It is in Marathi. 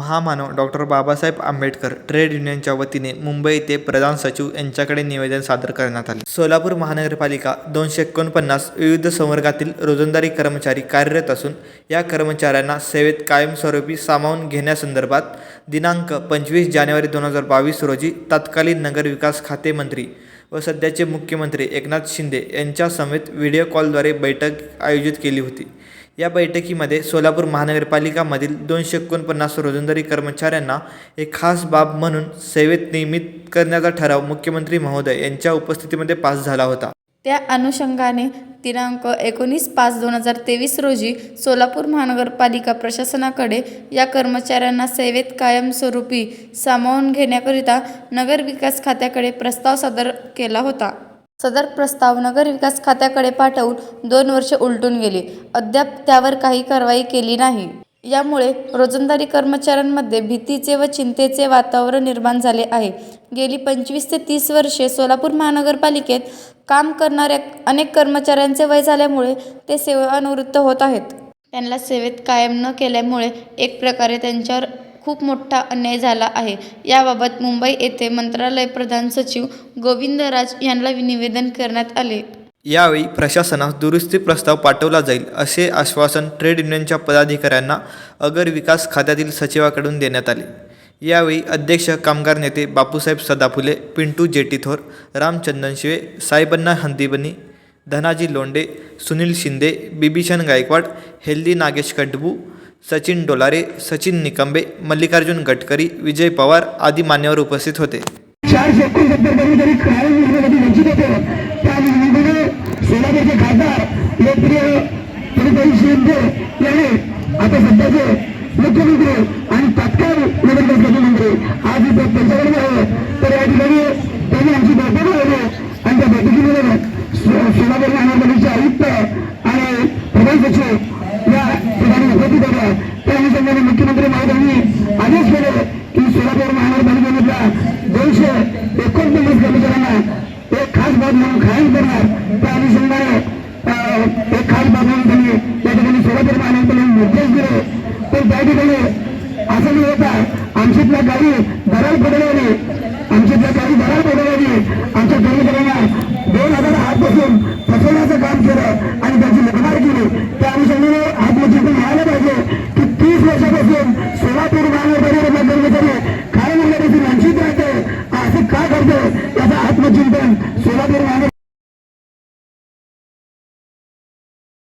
महामानव डॉक्टर बाबासाहेब आंबेडकर ट्रेड युनियनच्या वतीने मुंबई येथे प्रधान सचिव यांच्याकडे निवेदन सादर करण्यात आले. सोलापूर महानगरपालिका दोनशे एकोणपन्नास विविध संवर्गातील रोजंदारी कर्मचारी कार्यरत असून या कर्मचाऱ्यांना सेवेत कायमस्वरूपी सामावून घेण्यासंदर्भात दिनांक पंचवीस जानेवारी दोन हजार बावीस रोजी तत्कालीन नगरविकास खाते मंत्री व सध्याचे मुख्यमंत्री एकनाथ शिंदे यांच्यासमेत व्हिडिओ कॉलद्वारे बैठक आयोजित केली होती. या बैठकीमध्ये सोलापूर महानगरपालिकामधील दोनशे एकोणपन्नास रोजंदारी कर्मचाऱ्यांना एक खास बाब म्हणून सेवेत नियमित करण्याचा ठराव मुख्यमंत्री महोदय यांच्या उपस्थितीमध्ये पास झाला होता. त्या अनुषंगाने दिनांक एकोणीस पाच दोन हजार तेवीस रोजी सोलापूर महानगरपालिका प्रशासनाकडे या कर्मचाऱ्यांना सेवेत कायमस्वरूपी सामावून घेण्याकरिता नगरविकास खात्याकडे प्रस्ताव सादर केला होता. सदर प्रस्ताव नगरविकास खात्याकडे पाठवून दोन वर्षे उलटून गेली. अद्याप त्यावर काही कारवाई केली नाही. यामुळे रोजंदारी कर्मचाऱ्यांमध्ये भीतीचे व चिंतेचे वातावरण निर्माण झाले आहे. गेली पंचवीस ते तीस वर्षे सोलापूर महानगरपालिकेत काम करणाऱ्या अनेक कर्मचाऱ्यांचे वय झाल्यामुळे ते सेवानिवृत्त होत आहेत. त्यांना सेवेत कायम न केल्यामुळे एक प्रकारे त्यांच्यावर खूप मोठा अन्याय झाला आहे. याबाबत मुंबई येथे मंत्रालय प्रधान सचिव गोविंदराज यांना निवेदन करण्यात आले. यावेळी प्रशासनास दुरुस्ती प्रस्ताव पाठवला जाईल असे आश्वासन ट्रेड युनियनच्या पदाधिकाऱ्यांना अगर विकास खात्यातील सचिवाकडून देण्यात आले. यावेळी अध्यक्ष कामगार नेते बापूसाहेब सदाफुले पिंटू जेटीथोर रामचंदन शिवे साहेबन्ना हंदीबनी धनाजी लोंडे सुनील शिंदे बिभीषण गायकवाड हेल्दी नागेश कडबू सचिन डोलारे सचिन निकंबे मल्लिकार्जुन गडकरी विजय पवार आदी मान्यवर उपस्थित होते. आता सध्याचे मुख्यमंत्री आणि तत्काळ आज त्यांच्याकडे आहे तर या ठिकाणी त्यांनी आमची बैठक लावली आणि त्या बैठकीमध्ये सोलापूर महानगरपालिकेचे आयुक्त आणि प्रधान सचिव आशीर्वाद म्हणून खास देणार त्या अनुषंगाने एक खास बाबून त्यांनी त्या ठिकाणी सर्वप्रथम आनंदपणे निर्देश दिले. तर त्या ठिकाणी असं नाही होता आमच्यातल्या गाडी दराल पडल्याने आमच्यातल्या गाडी दराल पडल्याने आमच्या कर्मचाऱ्यांना दोन हजार आठपासून फसवण्याचं काम केलं आणि त्याची लग्नार केली. त्या अनुषंगाने आत्मचिंतन व्हायला पाहिजे की तीस वर्षापासून सोलापूर गावामध्ये ¡Suscríbete al canal!